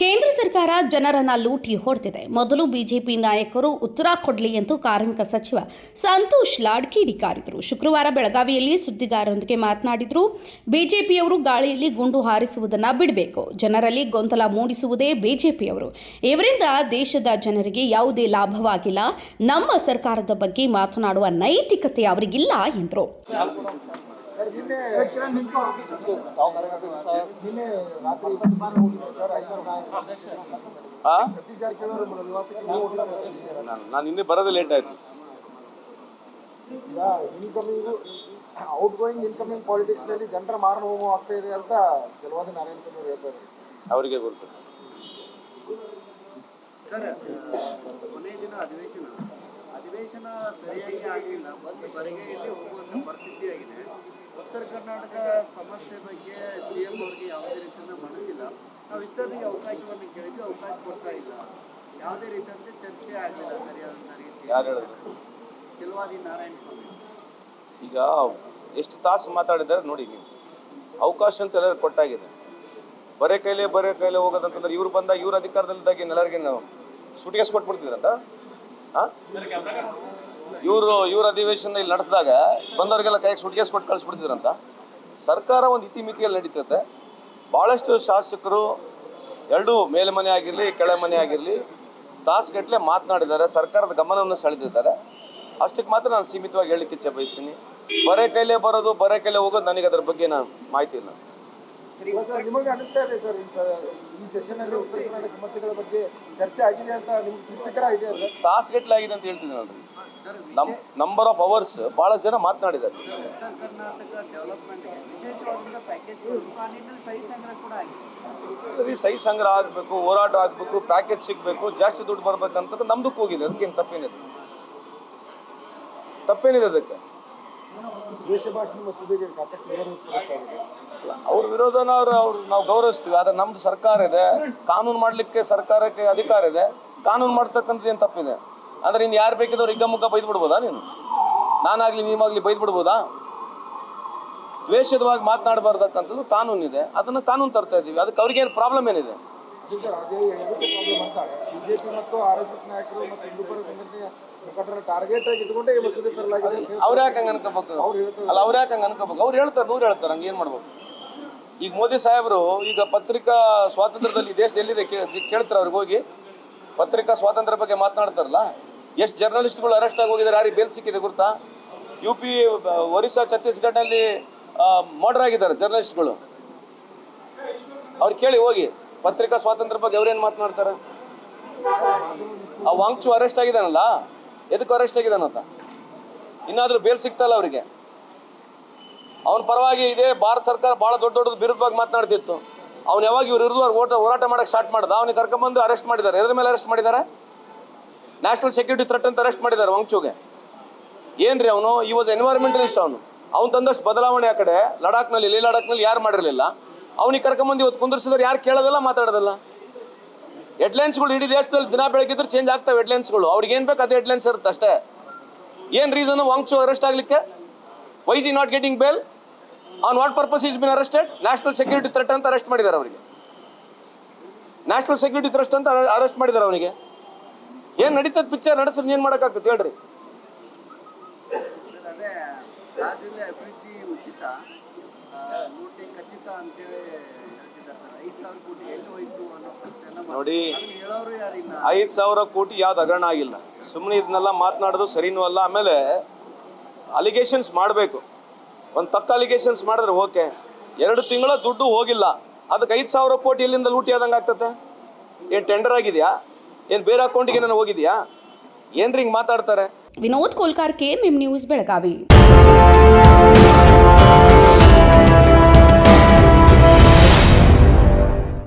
ಕೇಂದ್ರ ಸರ್ಕಾರ ಜನರನ್ನ ಲೂಟಿ ಹೊಡೆದಿದೆ. ಮೊದಲು ಬಿಜೆಪಿ ನಾಯಕರು ಉತ್ತರ ಕೊಡಲಿ ಎಂದು ಕಾರ್ಮಿಕ ಸಚಿವ ಸಂತೋಷ್ ಲಾಡ್ ಕಿಡಿಕಾರಿದರು ಶುಕ್ರವಾರ ಬೆಳಗಾವಿಯಲ್ಲಿ ಸುದ್ದಿಗಾರರೊಂದಿಗೆ ಮಾತನಾಡಿದರು, ಬಿಜೆಪಿಯವರು ಗಾಳಿಯಲ್ಲಿ ಗುಂಡು ಹಾರಿಸುವುದನ್ನು ಬಿಡಬೇಕು. ಜನರಲ್ಲಿ ಗೊಂದಲ ಮೂಡಿಸುವುದೇ ಬಿಜೆಪಿಯವರು. ಇವರಿಂದ ದೇಶದ ಜನರಿಗೆ ಯಾವುದೇ ಲಾಭವಾಗಿಲ್ಲ. ನಮ್ಮ ಸರ್ಕಾರದ ಬಗ್ಗೆ ಮಾತನಾಡುವ ನೈತಿಕತೆ ಅವರಿಗಿಲ್ಲ ಎಂದರು. ನಿನ್ನೆ ನಿನ್ನೆ ನಾನು ನಾನು ಇನ್ನೇ ಬರೋದೇ ಲೇಟ್ ಆಯ್ತು. ಇನ್ಕಮಿಂಗ್ ಔಟ್ ಗೋಯಿಂಗ್ ಇನ್ಕಮಿಂಗ್ ಪಾಲಿಟಿಕ್ಸ್ನಲ್ಲಿ ಜನರ ಮಾರಣ ಹೋಮ ಆಗ್ತಾ ಇದೆ ಅಂತ ಕೆಲವಾದ ನಾರಾಯಣ ಸ್ವಾಮಿ ಅವರು ಹೇಳ್ತಾ ಅವರಿಗೆ ಗೊತ್ತು. ಸರ್ ಕೊನೆಯ ದಿನ ಅಧಿವೇಶನ. ಅಧಿವೇಶನ ಸರಿಯಾಗಿ ಆಗಲಿಲ್ಲ ಬಂದು ಬರಿಗೈಯಲ್ಲಿ ಹೋಗುವಂತ ಪರಿಸ್ಥಿತಿ ಆಗಿದೆ. ಉತ್ತರ ಕರ್ನಾಟಕ ಸಮಸ್ಯೆ ಬಗ್ಗೆ ಸಿ ಎಂ ಅವರಿಗೆ ಯಾವುದೇ ರೀತಿಯಿಂದ ಮನಸ್ಸಿಲ್ಲ. ನಾವು ಇತರರಿಗೆ ಅವಕಾಶವನ್ನು ಕೇಳಿದ್ವಿ ಅವಕಾಶ ಕೊಡ್ತಾ ಇಲ್ಲ. ಯಾವುದೇ ರೀತಿಯಂತೆ ಚರ್ಚೆ ಆಗಲಿಲ್ಲ ಸರಿಯಾದಂಥ ರೀತಿ ಯಾರು ಹೇಳಿದ್ರು? ಕೆಲವಾದಿ ನಾರಾಯಣ ಸ್ವಾಮಿ. ಈಗ ಎಷ್ಟು ತಾಸು ಮಾತಾಡಿದ್ದಾರೆ ನೋಡಿ ನೀವು. ಅವಕಾಶ ಅಂತ ಎಲ್ಲರೂ ಕೊಟ್ಟಾಗಿದೆ. ಬರೇ ಕೈಲೇ ಬರೇ ಕೈಲೇ ಹೋಗೋದಂತಂದ್ರೆ ಇವ್ರು ಬಂದಾಗ ಇವ್ರ ಅಧಿಕಾರದಲ್ಲಿದ್ದಾಗ ಎಲ್ಲರಿಗೆ ನಾವು ಸುಟಿಗೆಸ್ ಕೊಟ್ಬಿಡ್ತಿದ್ರಂತ ಇವರು, ಇವ್ರ ಅಧಿವೇಶನ ಇಲ್ಲಿ ನಡೆಸಿದಾಗ ಬಂದವರಿಗೆಲ್ಲ ಕೈಗೆ ಸುಟ್ಕೇಸ್ ಕೊಟ್ಟು ಕಳಿಸ್ಬಿಡ್ತಿದ್ರಂತ. ಸರ್ಕಾರ ಒಂದು ಇತಿಮಿತಿಯಲ್ಲಿ ನಡೀತದೆ ಭಾಳಷ್ಟು ಶಾಸಕರು ಎರಡೂ ಮೇಲ್ಮನೆ ಆಗಿರಲಿ ಕೆಳ ಮನೆ ಆಗಿರಲಿ ತಾಸುಗಟ್ಟಲೆ ಮಾತನಾಡಿದ್ದಾರೆ, ಸರ್ಕಾರದ ಗಮನವನ್ನು ಸೆಳೆದಿದ್ದಾರೆ. ಅಷ್ಟಕ್ಕೆ ಮಾತ್ರ ನಾನು ಸೀಮಿತವಾಗಿ ಹೇಳಲಿಕ್ಕೆ ಇಚ್ಛೆ ಬಯಸ್ತೀನಿ. ಬರೇ ಕೈಲೇ ಬರೋದು, ಬರೇ ಕೈಲೇ ಹೋಗೋದು, ನನಗೆ ಅದ್ರ ಬಗ್ಗೆ ನಾನು ಮಾಹಿತಿ ಇಲ್ಲ. ನಿಮಗೆ ಅನಿಸ್ತಾ ಇದೆ ಸರ್, ಈ ಸೆಷನ್ ಅಲ್ಲಿ ಉತ್ತರ ಕರ್ನಾಟಕ ಸಮಸ್ಯೆಗಳ ಬಗ್ಗೆ ಚರ್ಚೆ ಆಗಿದೆ ಅಂತ ನಿಮ್ಗೆ ತೃಪ್ತಿಕರ ಇದೆ ಸರ್? ತಾಸುಗಟ್ಟಲೆ ಆಗಿದೆ ಅಂತ ಹೇಳ್ತೀನಿ ನಮ್ ನಂಬರ್ ಆಫ್ ಅವರ್ಸ್ ಬಹಳ ಜನ ಮಾತನಾಡಿದ್ದಾರೆ. ಸಹಿ ಸಂಗ್ರಹ ಆಗ್ಬೇಕು, ಹೋರಾಟ ಆಗಬೇಕು ಪ್ಯಾಕೇಜ್ ಸಿಗಬೇಕು, ಜಾಸ್ತಿ ದುಡ್ಡು ಬರ್ಬೇಕಂತ ನಮ್ದಕ್ಕೆ ಹೋಗಿದೆ, ಅದಕ್ಕೇನು ತಪ್ಪೇನಿದೆ? ತಪ್ಪೇನಿದೆ ಅದಕ್ಕೆ? ಸಾಕಷ್ಟು ವಿರೋಧ ಅವ್ರ ವಿರೋಧನ ಅವ್ರು ಅವ್ರು ನಾವು ಗೌರವಿಸ್ತೀವಿ. ಆದರೆ ನಮ್ದು ಸರ್ಕಾರ ಇದೆ. ಕಾನೂನು ಮಾಡಲಿಕ್ಕೆ ಸರ್ಕಾರಕ್ಕೆ ಅಧಿಕಾರ ಇದೆ. ಕಾನೂನು ಮಾಡ್ತಕ್ಕಂಥದ್ದು ಏನು ತಪ್ಪಿದೆ? ಅಂದ್ರೆ ಇನ್ನು ಯಾರು ಬೇಕಿದ್ದವ್ರು ಹಿಗ್ಗಮುಗ್ಗ ಬೈದು ಬಿಡ್ಬೋದಾ ನೀನು? ನಾನಾಗ್ಲಿ ನೀವಾಗ್ಲಿ ಬೈದು ಬಿಡ್ಬೋದಾ? ದ್ವೇಷದವಾಗಿ ಮಾತನಾಡಬಾರ್ದಕ್ಕಂಥದ್ದು ಕಾನೂನಿದೆ. ಅದನ್ನ ಕಾನೂನು ತರ್ತಾ ಇದ್ದೀವಿ ಅದಕ್ಕೆ ಅವ್ರಿಗೇನು ಪ್ರಾಬ್ಲಮ್ ಏನಿದೆ? ಬಿಜೆಪಿ ಮತ್ತು ಆರ್ ಎಸ್ ಎಸ್ ನಾಯಕರು ಮತ್ತು ಹಿಂದೂಪರ ಸಂಘಟನೆಯ ಮುಖಂಡರ ಟಾರ್ಗೆಟ್ ಆಗಿ ಇಟ್ಟುಕೊಂಡೇ ಈ ಮಸೂದೆ ತರಲಾಗಿದೆ ಅವ್ರು ಯಾಕೆ ಹಂಗೆ ಅನ್ಕೋಬೇಕು? ಅವ್ರು ಹೇಳ್ತಾರೆ. ಅಲ್ಲ ಅವ್ರು ಯಾಕೆ ಹಂಗೆ ಅನ್ಕೋಬೇಕು? ಅವ್ರು ಹೇಳ್ತಾರೆ ನೂರು ಹೇಳ್ತಾರೆ ಹಂಗೆ ಏನು ಮಾಡ್ಬೇಕು? ಈಗ ಮೋದಿ ಸಾಹೇಬರು ಈಗ ಪತ್ರಿಕಾ ಸ್ವಾತಂತ್ರ್ಯದಲ್ಲಿ ದೇಶ ಎಲ್ಲಿದೆ ಕೇಳಿ ಕೇಳ್ತಾರೆ ಅವ್ರಿಗೆ ಹೋಗಿ? ಪತ್ರಿಕಾ ಸ್ವಾತಂತ್ರ್ಯ ಬಗ್ಗೆ ಮಾತನಾಡ್ತಾರಲ್ಲ? ಎಷ್ಟು ಜರ್ನಲಿಸ್ಟ್ಗಳು ಅರೆಸ್ಟ್ ಆಗಿ ಹೋಗಿದ್ದಾರೆ ಯಾರಿಗೆ ಬೇಲ್ ಸಿಕ್ಕಿದೆ ಗುರ್ತಾ ಯು ಪಿ ಒರಿಸ್ಸಾ ಛತ್ತೀಸ್ಗಢಲ್ಲಿ ಮರ್ಡರ್ ಆಗಿದ್ದಾರೆ ಜರ್ನಲಿಸ್ಟ್ಗಳು ಅವ್ರು ಕೇಳಿ ಹೋಗಿ ಪತ್ರಿಕಾ ಸ್ವಾತಂತ್ರ್ಯ ಬಗ್ಗೆ ಅವ್ರೇನು ಮಾತನಾಡ್ತಾರೆ? ಆ ವಾಂಗ್ಚು ಅರೆಸ್ಟ್ ಆಗಿದ್ದಾನಲ್ಲ? ಎದಕ್ಕೆ ಅರೆಸ್ಟ್ ಆಗಿದ್ದಾನಂತ ಇನ್ನಾದರೂ ಬೇಲ್ ಸಿಗ್ತಲ್ಲ ಅವರಿಗೆ. ಅವನ ಪರವಾಗಿ ಇದೇ ಭಾರತ ಸರ್ಕಾರ ಭಾಳ ದೊಡ್ಡ ದೊಡ್ಡದು ವಿರುದ್ಧವಾಗಿ ಮಾತನಾಡ್ತಿತ್ತು. ಅವ್ನು ಯಾವಾಗ ಇವ್ರು ವಿರುದ್ಧವಾಗಿ ಓಟ, ಹೋರಾಟ ಮಾಡಕ್ಕೆ ಸ್ಟಾರ್ಟ್ ಮಾಡ್ದ? ಅವ್ನಿಗೆ ಕರ್ಕೊಂಬಂದು ಅರೆಸ್ಟ್ ಮಾಡಿದ್ದಾರೆ ಎದ್ರ ಮೇಲೆ ಅರೆಸ್ಟ್ ಮಾಡಿದ್ದಾರೆ ನ್ಯಾಷನಲ್ ಸೆಕ್ಯೂರಿಟಿ ಥ್ರೆಟ್ ಅಂತ ಅರೆಸ್ಟ್ ಮಾಡಿದ್ದಾರೆ ವಾಂಗ್ಚುಗೆ ಏನ್ರಿ ಅವನು? ಈ ವಾಸ್ ಎನ್ವೈರ್ಮೆಂಟಲಿಸ್ಟ್ ಅವನು. ಅವ್ನು ತಂದಷ್ಟು ಬದಲಾವಣೆ ಆ ಕಡೆ. ಲಡಾಖ್ನಲ್ಲಿ, ಲೇ ಲಡಾಖ್ನಲ್ಲಿ ಯಾರು ಮಾಡಿರಲಿಲ್ಲ? ಅವನಿಗೆ ಕರ್ಕೊಂಬಂದು ಇವತ್ತು ಕುಂದಿರ್ಸಿದ್ರೆ ಯಾರು ಕೇಳೋದಲ್ಲ, ಮಾತಾಡೋದಿಲ್ಲ? ಹೆಡ್ಲೈನ್ಸ್ಗಳು ಇಡೀ ದೇಶದಲ್ಲಿ ದಿನ ಬೆಳಗಿದ್ರು ಚೇಂಜ್ ಆಗ್ತವೆ ಹೆಡ್ಲೈನ್ಸ್ಗಳು ಅವ್ರಿಗೆ ಏನು ಬೇಕು ಅದೇ ಹೆಡ್ಲೈನ್ಸ್ ಇರುತ್ತೆ ಅಷ್ಟೇ. ಏನು ರೀಸನ್ ವಾಂಗ್ಚು ಅರೆಸ್ಟ್ ಆಗಲಿಕ್ಕೆ? Why G not getting bail on what purpose is bin arrested national security threat ಅಂತ ಅರೆಸ್ಟ್ ಮಾಡಿದ್ದಾರೆ ಅವರಿಗೆ. ನ್ಯಾಷನಲ್ ಸೆಕ್ಯೂರಿಟಿ ಥ್ರೆಸ್ಟ್ ಅಂತ ಅರೆಸ್ಟ್ ಮಾಡಿದ್ದಾರೆ ಅವನಿಗೆ. ಏನು ನಡೀತದ ಪಿಕ್ಚರ್ ನಡೆಸಿದ್ರೆ ಏನು ಮಾಡೋಕ್ಕಾಗ್ತದೆ ಹೇಳ್ರಿ. ನೋಡಿ. ಐದ್ ಸಾವಿರ ಕೋಟಿ ಯಾವ್ದು ಹಗರಣ ಆಗಿಲ್ಲ. ಸುಮ್ಮನೆ ಇದನ್ನೆಲ್ಲ ಮಾತನಾಡೋದು ಸರಿನೂ ಅಲ್ಲ ಆಮೇಲೆ ಅಲಿಗೇಷನ್ಸ್ ಮಾಡಬೇಕು. ಒಂದು ತಕ್ಕ ಅಲಿಗೇಷನ್ಸ್ ಮಾಡಿದ್ರೆ ಓಕೆ. ಎರಡು ತಿಂಗಳ ದುಡ್ಡು ಹೋಗಿಲ್ಲ. ಅದಕ್ಕೆ ಐದು ಸಾವಿರ ಕೋಟಿ ಎಲ್ಲಿಂದ ಲೂಟಿ ಆದಂಗೆ ಆಗ್ತದೆ ಏನು ಟೆಂಡರ್ ಆಗಿದೆಯಾ? ಏನು ಬೇರೆ ಅಕೌಂಟಿಗೆ ನಾನು ಹೋಗಿದ್ಯಾ? ಏನ್ರಿ ಹಿಂಗೆ ಮಾತಾಡ್ತಾರೆ? Vinod Kolkar KMM news Belagavi.